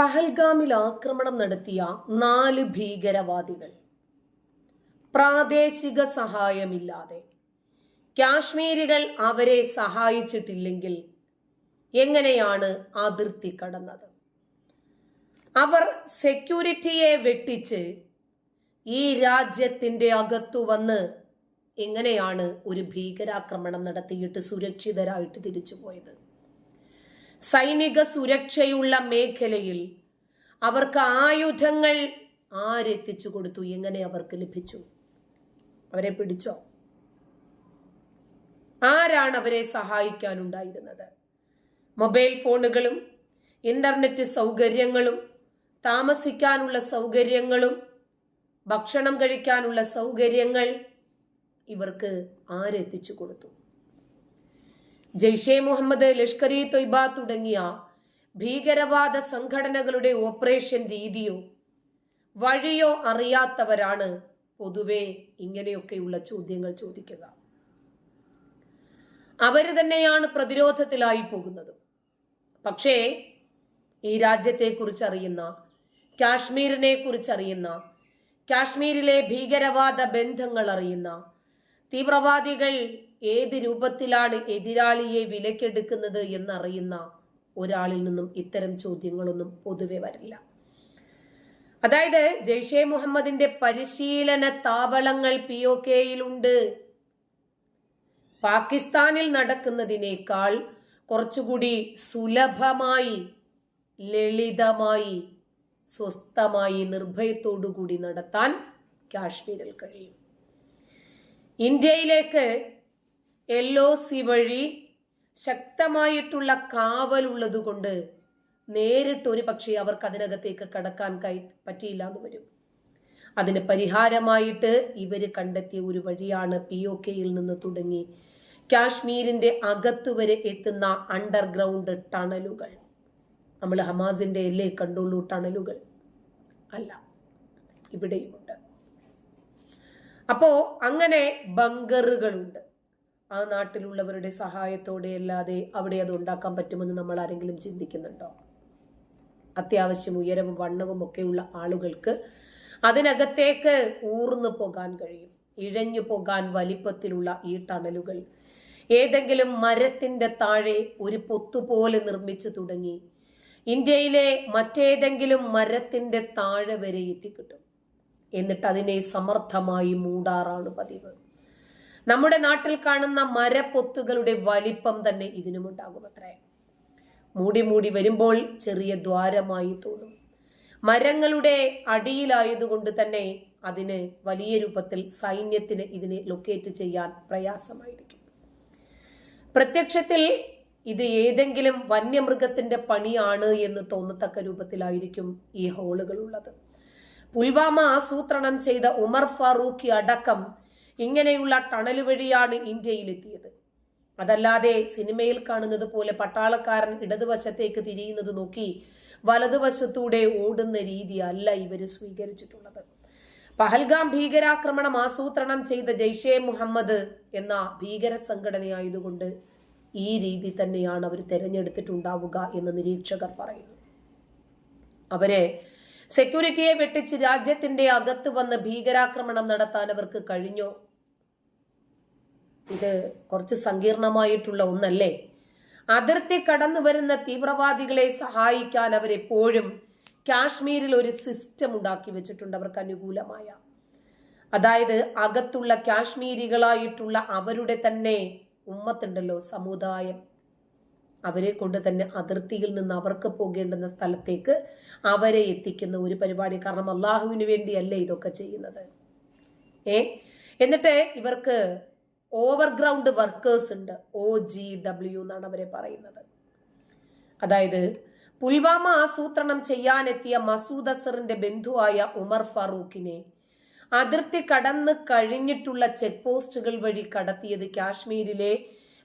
പഹൽഗാമിൽ ആക്രമണം നടത്തിയ നാല് ഭീകരവാദികൾ. പ്രാദേശിക സഹായമില്ലാതെ. കാശ്മീരികൾ അവരെ സഹായിച്ചിട്ടില്ലെങ്കിൽ എങ്ങനെയാണ് അതിർത്തി കടന്നത്? അവർ സെക്യൂരിറ്റിയെ വെട്ടിച്ച് ഈ രാജ്യത്തിന്റെ അകത്തു വന്ന് എങ്ങനെയാണ് ഒരു ഭീകരാക്രമണം നടത്തിയിട്ട് സുരക്ഷിതരായിട്ട് തിരിച്ചു പോയത് സൈനിക സുരക്ഷയുള്ള മേഖലയിൽ അവർക്ക് ആയുധങ്ങൾ ആരെത്തിച്ചു കൊടുത്തു? എങ്ങനെ അവർക്ക് ലഭിച്ചു? അവരെ പിടിച്ചോ? ആരാണ് അവരെ സഹായിക്കാനുണ്ടായിരുന്നത്? മൊബൈൽ ഫോണുകളും ഇന്റർനെറ്റ് സൗകര്യങ്ങളും താമസിക്കാനുള്ള സൗകര്യങ്ങളും ഭക്ഷണം കഴിക്കാനുള്ള സൗകര്യങ്ങൾ ഇവർക്ക് ആരെത്തിച്ചു കൊടുത്തു? ജെയ്ഷെ മുഹമ്മദ് ലഷ്കർ ഇ തൊയ്ബ തുടങ്ങിയ ഭീകരവാദ സംഘടനകളുടെ ഓപ്പറേഷൻ രീതിയോ വഴിയോ അറിയാത്തവരാണ് പൊതുവെ ഇങ്ങനെയൊക്കെയുള്ള ചോദ്യങ്ങൾ ചോദിക്കുക. അവർ തന്നെയാണ് പ്രതിരോധത്തിലായി പോകുന്നത്. പക്ഷേ ഈ രാജ്യത്തെക്കുറിച്ച് അറിയുന്ന കാശ്മീരിനെ കുറിച്ചറിയുന്ന കാശ്മീരിലെ ഭീകരവാദ ബന്ധങ്ങൾ അറിയുന്ന തീവ്രവാദികൾ ഏത് രൂപത്തിലാണ് എതിരാളിയെ വിലക്കെടുക്കുന്നത് എന്നറിയുന്ന ഒരാളിൽ നിന്നും ഇത്തരം ചോദ്യങ്ങളൊന്നും പൊതുവെ വരില്ല. അതായത് ജെയ്ഷെ മുഹമ്മദിന്റെ പരിശീലന താവളങ്ങൾ പി ഒ കെയിലുണ്ട് പാകിസ്ഥാനിൽ നടക്കുന്നതിനേക്കാൾ കുറച്ചുകൂടി സുലഭമായി ലളിതമായി സ്വസ്ഥമായി നിർഭയത്തോടുകൂടി നടത്താൻ കാശ്മീരിൽ കഴിയും. ഇന്ത്യയിലേക്ക് എൽ ഒ സി വഴി ശക്തമായിട്ടുള്ള കാവലുള്ളതുകൊണ്ട് നേരിട്ട് ഒരു പക്ഷേ അവർക്ക് അതിനകത്തേക്ക് കടക്കാൻ കൈ പറ്റിയില്ല എന്ന് വരും. അതിന് പരിഹാരമായിട്ട് ഇവർ കണ്ടെത്തിയ ഒരു വഴിയാണ് പി ഒ കെയിൽ നിന്ന് തുടങ്ങി കാശ്മീരിന്റെ അകത്തുവരെ എത്തുന്ന അണ്ടർഗ്രൗണ്ട് ടണലുകൾ. നമ്മൾ ഹമാസിന്റെ എല്ലേ കണ്ടുള്ളൂ ടണലുകൾ. അല്ല ഇവിടെയുമുണ്ട് അപ്പോ അങ്ങനെ ബങ്കറുകളുണ്ട് ആ നാട്ടിലുള്ളവരുടെ സഹായത്തോടെ അല്ലാതെ അവിടെ അത് ഉണ്ടാക്കാൻ പറ്റുമെന്ന് നമ്മൾ ആരെങ്കിലും ചിന്തിക്കുന്നുണ്ടോ? അത്യാവശ്യം ഉയരവും വണ്ണവും ഒക്കെയുള്ള ആളുകൾക്ക് അതിനകത്തേക്ക് ഊർന്നു പോകാൻ കഴിയും. ഇഴഞ്ഞു പോകാൻ വലിപ്പത്തിലുള്ള ഈ ടണലുകൾ. ഏതെങ്കിലും മരത്തിന്റെ താഴെ ഒരു പൊത്തുപോലെ നിർമ്മിച്ചു തുടങ്ങി. ഇന്ത്യയിലെ മറ്റേതെങ്കിലും മരത്തിന്റെ താഴെ വരെ എത്തിക്കിട്ടും. എന്നിട്ട് അതിനെ സമർത്ഥമായി മൂടാറാണ് പതിവ്. നമ്മുടെ നാട്ടിൽ കാണുന്ന മരപ്പൊത്തുകളുടെ വലിപ്പം തന്നെ ഇതിനുമുണ്ടാകും അത്രേ മൂടി മൂടി വരുമ്പോൾ ചെറിയ ദ്വാരമായി തോന്നും. മരങ്ങളുടെ അടിയിലായതുകൊണ്ട് തന്നെ അതിന് വലിയ രൂപത്തിൽ സൈന്യത്തിന് ഇതിനെ ലൊക്കേറ്റ് ചെയ്യാൻ പ്രയാസമായിരിക്കും. പ്രത്യക്ഷത്തിൽ ഇത് ഏതെങ്കിലും വന്യമൃഗത്തിന്റെ പണിയാണ് എന്ന് തോന്നത്തക്ക രൂപത്തിലായിരിക്കും ഈ ഹോളുകൾ ഉള്ളത്. പുൽവാമ ആസൂത്രണം ചെയ്ത ഉമർ ഫാറൂഖി അടക്കം ഇങ്ങനെയുള്ള ടണൽ വഴിയാണ് ഇന്ത്യയിലെത്തിയത്. അതല്ലാതെ സിനിമയിൽ കാണുന്നത് പോലെ പട്ടാളക്കാരൻ ഇടതുവശത്തേക്ക് തിരിയുന്നത് നോക്കി വലതുവശത്തൂടെ ഓടുന്ന രീതി അല്ല ഇവർ സ്വീകരിച്ചിട്ടുള്ളത്. പഹൽഗാം ഭീകരാക്രമണം ആസൂത്രണം ചെയ്ത ജയ്ഷെ മുഹമ്മദ് എന്ന ഭീകര സംഘടനയായതുകൊണ്ട് ഈ രീതി തന്നെയാണ് അവർ തിരഞ്ഞെടുത്തിട്ടുണ്ടാവുക എന്ന് നിരീക്ഷകർ പറയുന്നു. അവരെ സെക്യൂരിറ്റിയെ വെട്ടിച്ച് രാജ്യത്തിന്റെ അകത്ത് വന്ന് ഭീകരാക്രമണം നടത്താൻ അവർക്ക് കഴിഞ്ഞോ? ഇത് കുറച്ച് സങ്കീർണമായിട്ടുള്ള ഒന്നല്ലേ? അതിർത്തി കടന്നു വരുന്ന തീവ്രവാദികളെ സഹായിക്കാൻ അവരെപ്പോഴും കാശ്മീരിൽ ഒരു സിസ്റ്റം ഉണ്ടാക്കി വെച്ചിട്ടുണ്ട് അവർക്ക് അനുകൂലമായ. അതായത് അകത്തുള്ള കാശ്മീരികളായിട്ടുള്ള അവരുടെ തന്നെ ഉമ്മത്തുണ്ടല്ലോ സമുദായം. അവരെ കൊണ്ട് തന്നെ അതിർത്തിയിൽ നിന്ന് അവർക്ക് പോകേണ്ടുന്ന സ്ഥലത്തേക്ക് അവരെ എത്തിക്കുന്ന ഒരു പരിപാടി കാരണം അള്ളാഹുവിന് വേണ്ടിയല്ലേ ഇതൊക്കെ ചെയ്യുന്നത്. ഏ? എന്നിട്ട് ഇവർക്ക് ഓവർഗ്രൗണ്ട് വർക്കേഴ്സ് ഉണ്ട്. ഒ ജി ഡബ്ല്യു എന്നാണ് അവരെ പറയുന്നത്. അതായത് പുൽവാമ ആസൂത്രണം ചെയ്യാനെത്തിയ മസൂദ് അസറിന്റെ ബന്ധുവായ ഉമർ ഫറൂഖിനെ അതിർത്തി കടന്ന് കഴിഞ്ഞിട്ടുള്ള ചെക്ക് പോസ്റ്റുകൾ വഴി കടത്തിയത് കാശ്മീരിലെ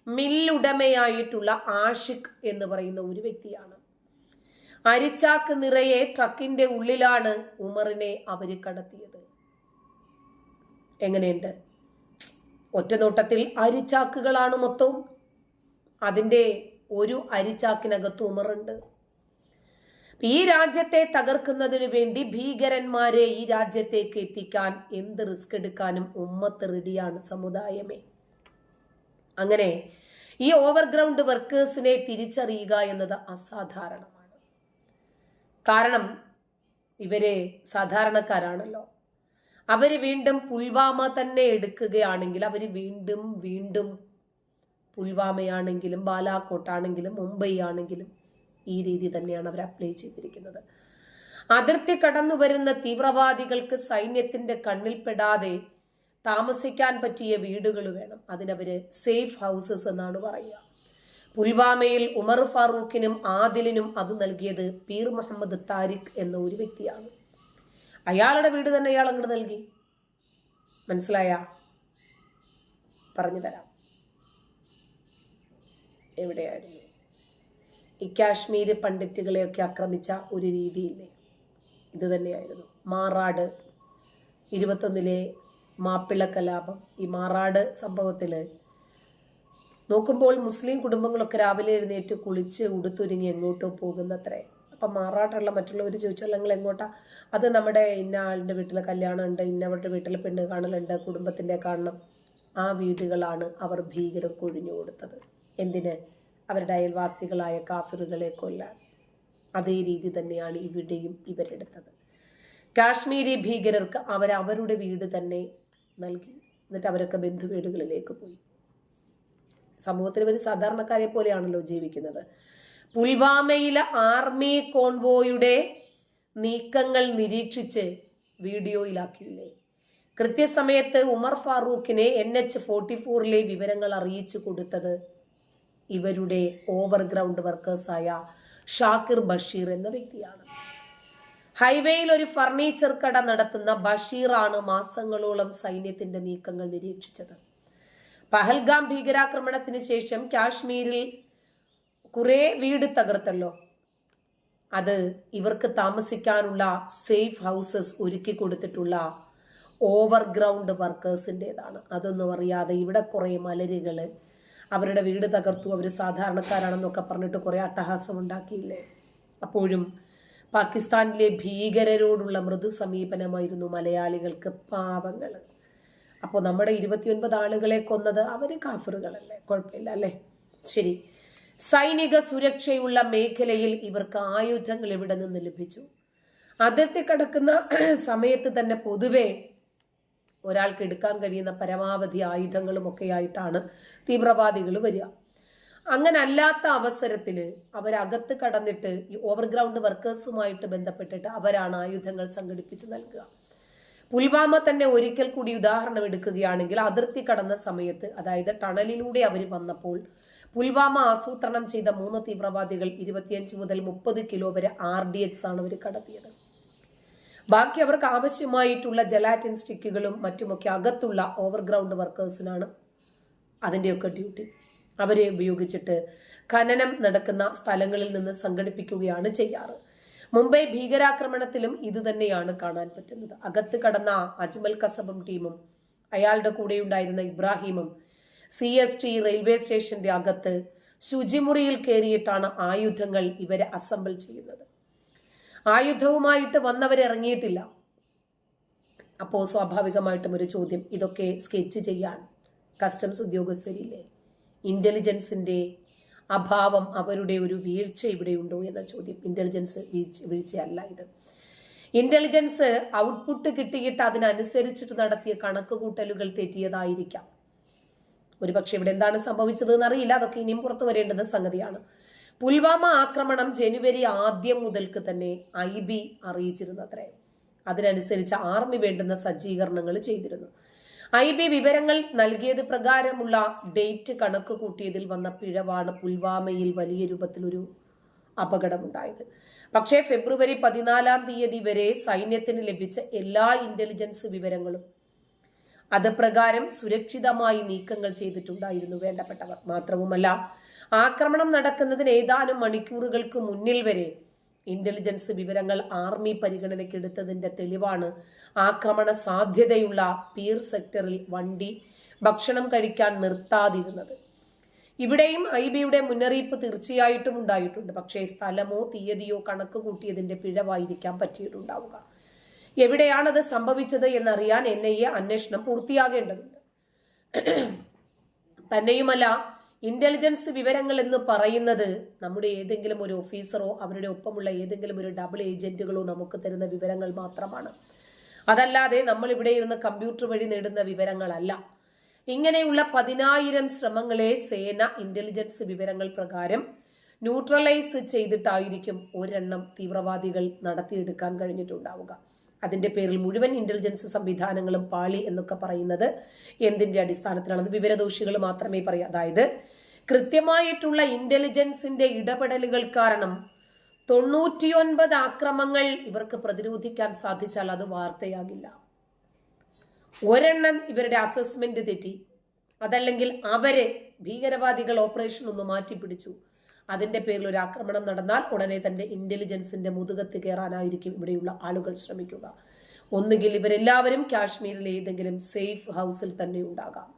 മില്ലുടമയായിട്ടുള്ള ആഷിഖ് എന്ന് പറയുന്ന ഒരു വ്യക്തിയാണ്. അരിച്ചാക്ക് നിറയെ ട്രക്കിന്റെ ഉള്ളിലാണ് ഉമറിനെ അവർ കടത്തിയത്. എങ്ങനെയുണ്ട്? ഒറ്റനോട്ടത്തിൽ അരിച്ചാക്കുകളാണ് മൊത്തവും. അതിന്റെ ഒരു അരിച്ചാക്കിനകത്ത് ഉമറുണ്ട്. ഈ രാജ്യത്തെ തകർക്കുന്നതിന് വേണ്ടി ഭീകരന്മാരെ ഈ രാജ്യത്തേക്ക് എത്തിക്കാൻ എന്ത് റിസ്ക് എടുക്കാനും ഉമ്മത്ത് റെഡിയാണ് സമുദായമേ. അങ്ങനെ ഈ ഓവർഗ്രൗണ്ട് വർക്കേഴ്സിനെ തിരിച്ചറിയുക എന്നത് അസാധാരണമാണ്. കാരണം ഇവർ സാധാരണക്കാരാണല്ലോ. അവർ വീണ്ടും പുൽവാമ തന്നെ എടുക്കുകയാണെങ്കിൽ അവർ വീണ്ടും വീണ്ടും പുൽവാമയാണെങ്കിലും ബാലാക്കോട്ടാണെങ്കിലും മുംബൈ ആണെങ്കിലും ഈ രീതി തന്നെയാണ് അവർ അപ്ലൈ ചെയ്തിരിക്കുന്നത്. അതിർത്തി കടന്നു വരുന്ന തീവ്രവാദികൾക്ക് സൈന്യത്തിന്റെ കണ്ണിൽപ്പെടാതെ താമസിക്കാൻ പറ്റിയ വീടുകൾ വേണം. അതിനവർ സേഫ് ഹൗസസ് എന്നാണ് പറയുക. പുൽവാമയിൽ ഉമർ ഫാറൂഖിനും ആദിലിനും അത് നൽകിയത് പീർ മുഹമ്മദ് താരിഖ് എന്ന ഒരു വ്യക്തിയാണ്. അയാളുടെ വീട് തന്നെ അയാൾ അങ്ങോട്ട് നൽകി. മനസ്സിലായ? പറഞ്ഞു തരാം. എവിടെയായിരുന്നു? ഈ കാശ്മീർ പണ്ഡിറ്റുകളെയൊക്കെ ആക്രമിച്ച ഒരു രീതിയില്ലേ? ഇത് തന്നെയായിരുന്നു. മാറാട് ഇരുപത്തൊന്നിലെ മാപ്പിള കലാപം ഈ മാറാട് സംഭവത്തിൽ നോക്കുമ്പോൾ മുസ്ലിം കുടുംബങ്ങളൊക്കെ രാവിലെ എഴുന്നേറ്റ് കുളിച്ച് ഉടുത്തൊരുങ്ങി എങ്ങോട്ടോ പോകുന്നത്രേ. അപ്പം മാറാട്ടുള്ള മറ്റുള്ളവർ ചോദിച്ചാൽ ഞങ്ങൾ എങ്ങോട്ടാ? അത് നമ്മുടെ ഇന്ന ആളുടെ വീട്ടിൽ കല്യാണം ഉണ്ട് ഇന്നവരുടെ വീട്ടിൽ പെണ്ണ് കാണലുണ്ട് കുടുംബത്തിന്റെ കാണണം. ആ വീടുകളാണ് അവർ ഭീകരം കൊഴിഞ്ഞു കൊടുത്തത്. എന്തിന്? അവരുടെ അയൽവാസികളായ കാഫിറുകളെ കൊല്ലാൻ. അതേ രീതി തന്നെയാണ് ഇവിടെയും ഇവരെടുത്തത്. കാശ്മീരി ഭീകരർക്ക് അവർ അവരുടെ വീട് തന്നെ നൽകി. എന്നിട്ട് അവരൊക്കെ ബന്ധുവീടുകളിലേക്ക് പോയി. സമൂഹത്തിൽ ഇവർ സാധാരണക്കാരെ പോലെയാണല്ലോ ജീവിക്കുന്നത്. പുൽവാമയിലെ ആർമി കോൺവോയുടെ നീക്കങ്ങൾ നിരീക്ഷിച്ച് വീഡിയോയിലാക്കിയില്ലേ? കൃത്യസമയത്ത് ഉമർ ഫാറൂഖിനെ എൻ എച്ച് ഫോർട്ടി ഫോറിലെ വിവരങ്ങൾ അറിയിച്ചു കൊടുത്തത് ഇവരുടെ ഓവർഗ്രൗണ്ട് വർക്കേഴ്സായ ഷാക്കിർ ബഷീർ എന്ന വ്യക്തിയാണ്. ഹൈവേയിൽ ഒരു ഫർണിച്ചർ കട നടത്തുന്ന ബഷീറാണ് മാസങ്ങളോളം സൈന്യത്തിന്റെ നീക്കങ്ങൾ നിരീക്ഷിച്ചത്. പഹൽഗാം ഭീകരാക്രമണത്തിന് ശേഷം കാശ്മീരിൽ കുറെ വീട് തകർത്തല്ലോ. അത് ഇവർക്ക് താമസിക്കാനുള്ള സേഫ് ഹൗസസ് ഒരുക്കി കൊടുത്തിട്ടുള്ള ഓവർഗ്രൗണ്ട് വർക്കേഴ്സിന്റെതാണ് അതൊന്നും അറിയാതെ ഇവിടെ കുറേ മലരുകൾ അവരുടെ വീട് തകർത്തു. അവർ സാധാരണക്കാരാണെന്നൊക്കെ പറഞ്ഞിട്ട് കുറേ അട്ടഹാസം ഉണ്ടാക്കിയില്ലേ അപ്പോഴും പാകിസ്ഥാനിലെ ഭീകരരോടുള്ള മൃദു സമീപനമായിരുന്നു മലയാളികൾക്ക് പാവങ്ങൾ. അപ്പോൾ നമ്മുടെ ഇരുപത്തിയൊൻപത് ആളുകളെ കൊന്നത് അവർ കാഫറുകളല്ലേ? കുഴപ്പമില്ല അല്ലേ? ശരി. സൈനിക സുരക്ഷയുള്ള മേഖലയിൽ ഇവർക്ക് ആയുധങ്ങൾ ഇവിടെ നിന്ന് ലഭിച്ചു. അതിർത്തി കടക്കുന്ന സമയത്ത് തന്നെ പൊതുവെ ഒരാൾക്ക് എടുക്കാൻ കഴിയുന്ന പരമാവധി ആയുധങ്ങളും ഒക്കെ ആയിട്ടാണ് തീവ്രവാദികൾ വരിക. അങ്ങനെ അല്ലാത്ത അവസരത്തിൽ അവരകത്ത് കടന്നിട്ട് ഈ ഓവർഗ്രൗണ്ട് വർക്കേഴ്സുമായിട്ട് ബന്ധപ്പെട്ടിട്ട് അവരാണ് ആയുധങ്ങൾ സംഘടിപ്പിച്ച് നൽകുക. പുൽവാമ തന്നെ ഒരിക്കൽ കൂടി ഉദാഹരണം എടുക്കുകയാണെങ്കിൽ അതിർത്തി കടന്ന സമയത്ത് അതായത് ടണലിലൂടെ അവർ വന്നപ്പോൾ പുൽവാമ ആസൂത്രണം ചെയ്ത മൂന്ന് തീവ്രവാദികൾ ഇരുപത്തിയഞ്ച് മുതൽ മുപ്പത് കിലോ വരെ ആർ ഡി എക്സ് ആണ് അവർ കടത്തിയത്. ബാക്കി അവർക്ക് ആവശ്യമായിട്ടുള്ള ജലാറ്റിൻ സ്റ്റിക്കുകളും മറ്റുമൊക്കെ അകത്തുള്ള ഓവർഗ്രൗണ്ട് വർക്കേഴ്സിനാണ് അതിന്റെയൊക്കെ ഡ്യൂട്ടി. അവരെ ഉപയോഗിച്ചിട്ട് ഖനനം നടക്കുന്ന സ്ഥലങ്ങളിൽ നിന്ന് സംഘടിപ്പിക്കുകയാണ് ചെയ്യാറ്. മുംബൈ ഭീകരാക്രമണത്തിലും ഇത് തന്നെയാണ് കാണാൻ പറ്റുന്നത്. അകത്ത് കടന്ന അജ്മൽ കസബും ടീമും അയാളുടെ കൂടെ ഉണ്ടായിരുന്ന ഇബ്രാഹിമും സി എസ് ടി റെയിൽവേ സ്റ്റേഷന്റെ അകത്ത് ശുചിമുറിയിൽ കയറിയിട്ടാണ് ആയുധങ്ങൾ ഇവരെ അസംബിൾ ചെയ്യുന്നത്. ആയുധവുമായിട്ട് വന്നവരിറങ്ങിയിട്ടില്ല അപ്പോൾ സ്വാഭാവികമായിട്ടും ഒരു ചോദ്യം ഇതൊക്കെ സ്കെച്ച് ചെയ്യാൻ കസ്റ്റംസ് ഉദ്യോഗസ്ഥരില്ലേ? ഇന്റലിജൻസിന്റെ അഭാവം അവരുടെ ഒരു വീഴ്ച ഇവിടെയുണ്ടോ എന്ന ചോദ്യം. ഇന്റലിജൻസ് വീഴ്ച വീഴ്ചയല്ല ഇത്. ഇന്റലിജൻസ് ഔട്ട്പുട്ട് കിട്ടിയിട്ട് അതിനനുസരിച്ചിട്ട് നടത്തിയ കണക്കുകൂട്ടലുകൾ തെറ്റിയതായിരിക്കാം. ഒരുപക്ഷെ ഇവിടെ എന്താണ് സംഭവിച്ചത് എന്നറിയില്ല അതൊക്കെ ഇനിയും പുറത്തു വരേണ്ടുന്ന സംഗതിയാണ്. പുൽവാമ ആക്രമണം ജനുവരി ആദ്യം മുതൽക്ക് തന്നെ ഐ ബി അറിയിച്ചിരുന്നത്രേ. അതിനനുസരിച്ച് ആർമി വേണ്ടുന്ന സജ്ജീകരണങ്ങൾ ചെയ്തിരുന്നു. ഐ ബി വിവരങ്ങൾ നൽകിയത് പ്രകാരമുള്ള ഡേറ്റ് കണക്ക് കൂട്ടിയതിൽ വന്ന പിഴവാണ് പുൽവാമയിൽ വലിയ രൂപത്തിലൊരു അപകടമുണ്ടായത്. പക്ഷേ ഫെബ്രുവരി പതിനാലാം തീയതി വരെ സൈന്യത്തിന് ലഭിച്ച എല്ലാ ഇന്റലിജൻസ് വിവരങ്ങളും അത് പ്രകാരം സുരക്ഷിതമായി നീക്കങ്ങൾ ചെയ്തിട്ടുണ്ടായിരുന്നു വേണ്ടപ്പെട്ടവർ. മാത്രവുമല്ല ആക്രമണം നടക്കുന്നതിന് ഏതാനും മണിക്കൂറുകൾക്ക് മുന്നിൽ വരെ ഇന്റലിജൻസ് വിവരങ്ങൾ ആർമി പരിഗണനയ്ക്കെടുത്തതിന്റെ തെളിവാണ് ആക്രമണ സാധ്യതയുള്ള പീർ സെക്ടറിൽ വണ്ടി ഭക്ഷണം കഴിക്കാൻ നിർത്താതിരുന്നത്. ഇവിടെയും ഐ ബിയുടെ മുന്നറിയിപ്പ് തീർച്ചയായിട്ടും ഉണ്ടായിട്ടുണ്ട്. പക്ഷേ സ്ഥലമോ തീയതിയോ കണക്ക് കൂട്ടിയതിന്റെ പിഴവായിരിക്കാൻ പറ്റിയിട്ടുണ്ടാവുക. എവിടെയാണത് സംഭവിച്ചത് എന്നറിയാൻ എൻ ഐ എ അന്വേഷണം പൂർത്തിയാകേണ്ടതുണ്ട്. തന്നെയുമല്ല ഇന്റലിജൻസ് വിവരങ്ങൾ എന്ന് പറയുന്നത് നമ്മുടെ ഏതെങ്കിലും ഒരു ഓഫീസറോ അവരുടെ ഒപ്പമുള്ള ഏതെങ്കിലും ഒരു ഡബിൾ ഏജന്റുകളോ നമുക്ക് തരുന്ന വിവരങ്ങൾ മാത്രമാണ്. അതല്ലാതെ നമ്മൾ ഇവിടെ ഇരുന്ന് കമ്പ്യൂട്ടർ വഴി നേടുന്ന വിവരങ്ങളല്ല. ഇങ്ങനെയുള്ള പതിനായിരം ശ്രമങ്ങളെ സേന ഇന്റലിജൻസ് വിവരങ്ങൾ പ്രകാരം ന്യൂട്രലൈസ് ചെയ്തിട്ടായിരിക്കും ഒരെണ്ണം തീവ്രവാദികൾ നടത്തിയെടുക്കാൻ കഴിഞ്ഞിട്ടുണ്ടാവുക. അതിന്റെ പേരിൽ മുഴുവൻ ഇന്റലിജൻസ് സംവിധാനങ്ങളും പാളി എന്നൊക്കെ പറയുന്നത് എന്തിന്റെ അടിസ്ഥാനത്തിലാണ്? വിവരദോഷികൾ മാത്രമേ പറയൂ. അതായത് കൃത്യമായിട്ടുള്ള ഇന്റലിജൻസിന്റെ ഇടപെടലുകൾ കാരണം തൊണ്ണൂറ്റിയൊൻപത് ആക്രമങ്ങൾ ഇവർക്ക് പ്രതിരോധിക്കാൻ സാധിച്ചാൽ അത് വാർത്തയാകില്ല. ഒരെണ്ണം ഇവരുടെ അസസ്മെന്റ് തെറ്റി. അതല്ലെങ്കിൽ അവരെ ഭീകരവാദികൾ ഓപ്പറേഷൻ ഒന്ന് മാറ്റിപ്പിടിച്ചു. അതിന്റെ പേരിൽ ഒരു ആക്രമണം നടന്നാൽ ഉടനെ തന്നെ ഇന്റലിജൻസിന്റെ മുതുകത്ത് കയറാനായിരിക്കും ഇവിടെയുള്ള ആളുകൾ ശ്രമിക്കുക. ഒന്നുകിൽ ഇവരെല്ലാവരും കാശ്മീരിലെ ഏതെങ്കിലും സേഫ് ഹൗസിൽ തന്നെ ഉണ്ടാകാം.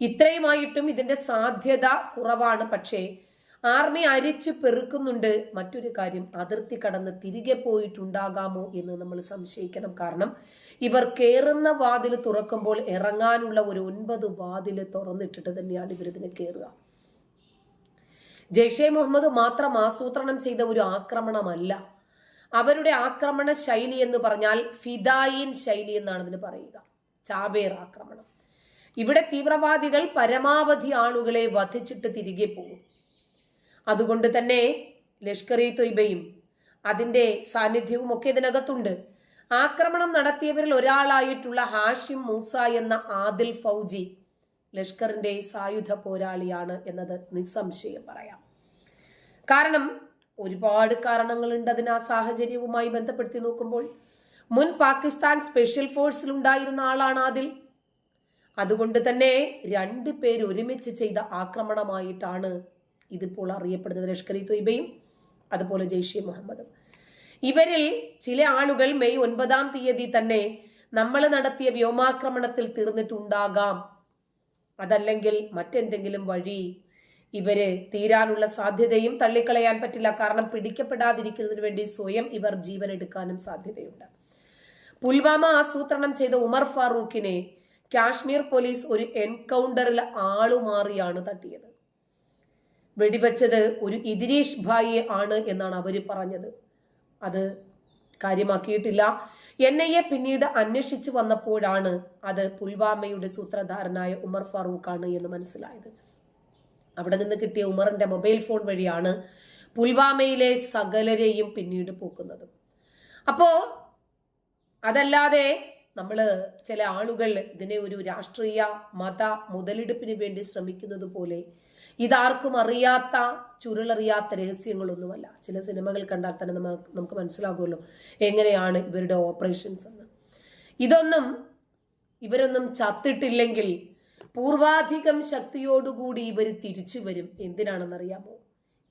ഇത്രയുമായിട്ടും ഇതിന്റെ സാധ്യത കുറവാണ്. പക്ഷേ ആർമി അരിച്ച് പെറുക്കുന്നുണ്ട്. മറ്റൊരു കാര്യം അതിർത്തി കടന്ന് തിരികെ പോയിട്ടുണ്ടാകാമോ എന്ന് നമ്മൾ സംശയിക്കണം. കാരണം ഇവർ കയറുന്ന വാതിൽ തുറക്കുമ്പോൾ ഇറങ്ങാനുള്ള ഒരു ഒൻപത് വാതിൽ തുറന്നിട്ടിട്ട് തന്നെയാണ് ഇവരിതിന് കയറുക ജയ്ഷെ മുഹമ്മദ് മാത്രം ആസൂത്രണം ചെയ്ത ഒരു ആക്രമണമല്ല. അവരുടെ ആക്രമണ ശൈലി എന്ന് പറഞ്ഞാൽ ഫിദായിൻ ശൈലി എന്നാണ് ഇതിന് പറയുക. ചാബേർ ആക്രമണം. ഇവിടെ തീവ്രവാദികൾ പരമാവധി ആളുകളെ വധിച്ചിട്ട് തിരികെ പോകും. അതുകൊണ്ട് തന്നെ ലഷ്കർ ഇ തൊയ്ബയും അതിന്റെ സാന്നിധ്യവും ഒക്കെ ഇതിനകത്തുണ്ട്. ആക്രമണം നടത്തിയവരിൽ ഒരാളായിട്ടുള്ള ഹാഷിം മൂസ എന്ന ആദിൽ ഫൗജി ലഷ്കറിന്റെ സായുധ പോരാളിയാണ് എന്നത് നിസ്സംശയം പറയാം. കാരണം ഒരുപാട് കാരണങ്ങളുണ്ട് അതിന് ആ സാഹചര്യവുമായി ബന്ധപ്പെടുത്തി നോക്കുമ്പോൾ. മുൻ പാകിസ്ഥാൻ സ്പെഷ്യൽ ഫോഴ്സിൽ ഉണ്ടായിരുന്ന ആളാണ് അതിൽ. അതുകൊണ്ട് തന്നെ രണ്ടു പേര് ഒരുമിച്ച് ചെയ്ത ആക്രമണമായിട്ടാണ് ഇതിപ്പോൾ അറിയപ്പെടുന്നത് ലഷ്കർ ഇ തൊയ്ബയും അതുപോലെ ജെയ്ഷെ മുഹമ്മദും. ഇവരിൽ ചില ആളുകൾ മെയ് ഒൻപതാം തീയതി തന്നെ നമ്മൾ നടത്തിയ വ്യോമാക്രമണത്തിൽ തീർന്നിട്ടുണ്ടാകാം അതല്ലെങ്കിൽ മറ്റെന്തെങ്കിലും വഴി ഇവർ തീരാനുള്ള സാധ്യതയും തള്ളിക്കളയാൻ പറ്റില്ല. കാരണം പിടിക്കപ്പെടാതിരിക്കുന്നതിന് വേണ്ടി സ്വയം ഇവർ ജീവൻ എടുക്കാനും സാധ്യതയുണ്ട്. പുൽവാമ ആസൂത്രണം ചെയ്ത ഉമർ ഫാറൂഖിനെ കാശ്മീർ പോലീസ് ഒരു എൻകൗണ്ടറിൽ ആളുമാറിയാണ് തട്ടിയത്. വെടിവെച്ചത് ഒരു ഇതിരീഷ് ഭായിയെ ആണ് എന്നാണ് അവർ പറഞ്ഞത്. അത് കാര്യമാക്കിയിട്ടില്ല. എൻ ഐ എ പിന്നീട് അന്വേഷിച്ചു വന്നപ്പോഴാണ് അത് പുൽവാമയുടെ സൂത്രധാരനായ ഉമർ ഫാറൂഖാണ് എന്ന് മനസ്സിലായത്. അവിടെ നിന്ന് കിട്ടിയ ഉമറിന്റെ മൊബൈൽ ഫോൺ വഴിയാണ് പുൽവാമയിലെ സകലരെയും പിന്നീട് പോക്കുന്നത്. അപ്പോ അതല്ലാതെ നമ്മൾ ചില ആളുകൾ ഇതിനെ ഒരു രാഷ്ട്രീയ മത മുതലെടുപ്പിന് വേണ്ടി ശ്രമിക്കുന്നത് പോലെ ഇതാർക്കും അറിയാത്ത ചുരുളറിയാത്ത രഹസ്യങ്ങളൊന്നുമല്ല. ചില സിനിമകൾ കണ്ടാൽ തന്നെ നമുക്ക് നമുക്ക് മനസ്സിലാകുമല്ലോ എങ്ങനെയാണ് ഇവരുടെ ഓപ്പറേഷൻസ് എന്ന്. ഇതൊന്നും ഇവരൊന്നും ചത്തിട്ടില്ലെങ്കിൽ പൂർവാധികം ശക്തിയോടുകൂടി ഇവർ തിരിച്ചു വരും. എന്തിനാണെന്നറിയാമോ?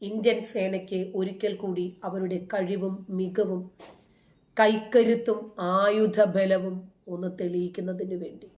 ഇന്ത്യൻ സേനയ്ക്ക് ഒരിക്കൽ കൂടി അവരുടെ കഴിവും മികവും കൈക്കരുത്തും ആയുധബലവും ഒന്ന് തെളിയിക്കുന്നതിന് വേണ്ടി.